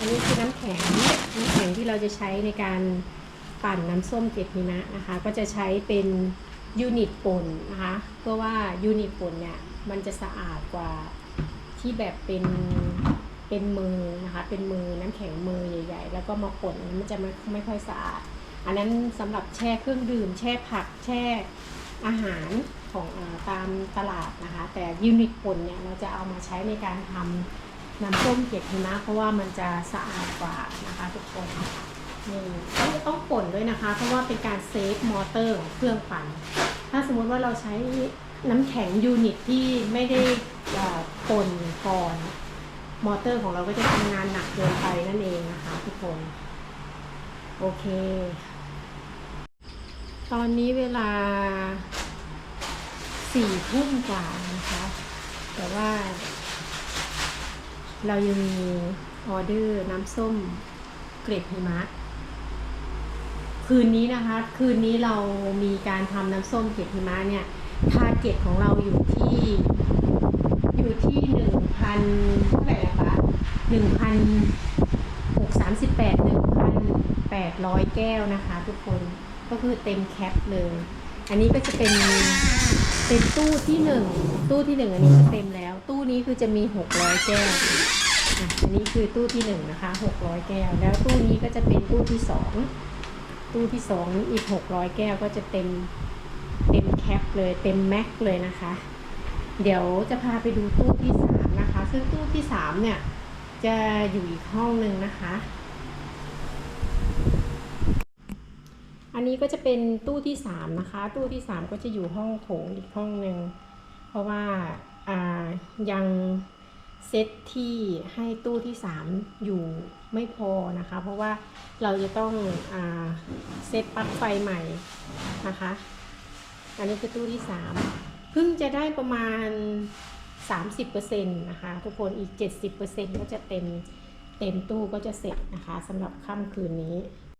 อันนี้คือน้ำแข็งน้ำแข็งที่เราจะใช้ในการปั่นน้ำส้มเกล็ดหิมะนะคะ ก็จะใช้เป็นยูนิตป่นนะคะเพื่อว่ายูนิตป่นเนี่ยมันจะสะอาดกว่าที่แบบเป็นเป็นมือนะคะเป็นมือน้ำแข็งมือใหญ่ ๆ แล้วก็มาป่นมันจะไม่ไม่ค่อยสะอาด อันนั้นสำหรับแช่เครื่องดื่ม แช่ผักแช่อาหารของอตามตลาดนะคะ แต่ยูนิตป่นเนี่ยเราจะเอามาใช้ในการทำ น้ำส้มเกล็ดหิมะเพราะว่ามันจะสะอาดกว่านะคะทุกคนนี่ต้องต้องป่นด้วยนะคะ เพราะว่าเป็นการเซฟมอเตอร์ของเครื่องปั่นถ้าสมมุติว่าเราใช้น้ำแข็งยูนิตที่ไม่ได้ป่นก่อน มอเตอร์ของเราก็จะทำงานหนักเกินไปนั่นเองนะคะ ทุกคน โอเค ตอนนี้เวลาสี่ทุ่มกว่านะคะ แต่ว่า เรายังมีออเดอร์น้ำส้มเกล็ดหิมะ คืนนี้นะคะ คืนนี้เรามีการทำน้ำส้มเกล็ดหิมะเนี่ยทาร์เก็ตของเราอยู่ที่อยู่ที่หนึ่งพันเท่าไหร่นะคะหนึ่งพันหกสามสิบแปดหนึ่งพันแปดร้อยแก้วนะคะ ทุกคนก็คือเต็มแคปเลย อันนี้ก็จะเป็นเป็นตู้ที่หนึ่งตู้ที่หนึ่งอันนี้ก็เต็มแล้ว ตู้นี้คือจะมีหกร้อยแก้ว อะอันนี้คือตู้ที่หนึ่งนะคะหกร้อยแก้ว แล้วตู้นี้ก็จะเป็นตู้ที่สองตู้ที่สองนี้อีกหกร้อยแก้วก็จะเต็มเต็มแคปเลยเต็มแม็กเลยนะคะ เดี๋ยวจะพาไปดูตู้ที่สามนะคะ ซึ่งตู้ที่สามเนี่ย จะอยู่อีกห้องหนึ่งนะคะ อันนี้ก็จะเป็นตู้ที่สามนะคะ ตู้ที่สามก็จะอยู่ห้องโถงอีกห้องหนึ่งเพราะว่าอ่ายัง เซตที่ให้ตู้ที่สามอยู่ไม่พอนะคะ เพราะว่าเราจะต้องอเซตปลั๊กไฟใหม่นะคะ อันนี้คือตู้ที่สามเพิ่งจะได้ประมาณ 30%นะคะ ทุกคนอีก 70%ก็จะเต็มเต็มตู้ก็จะเสร็จนะคะสำหรับค่ำคืนนี้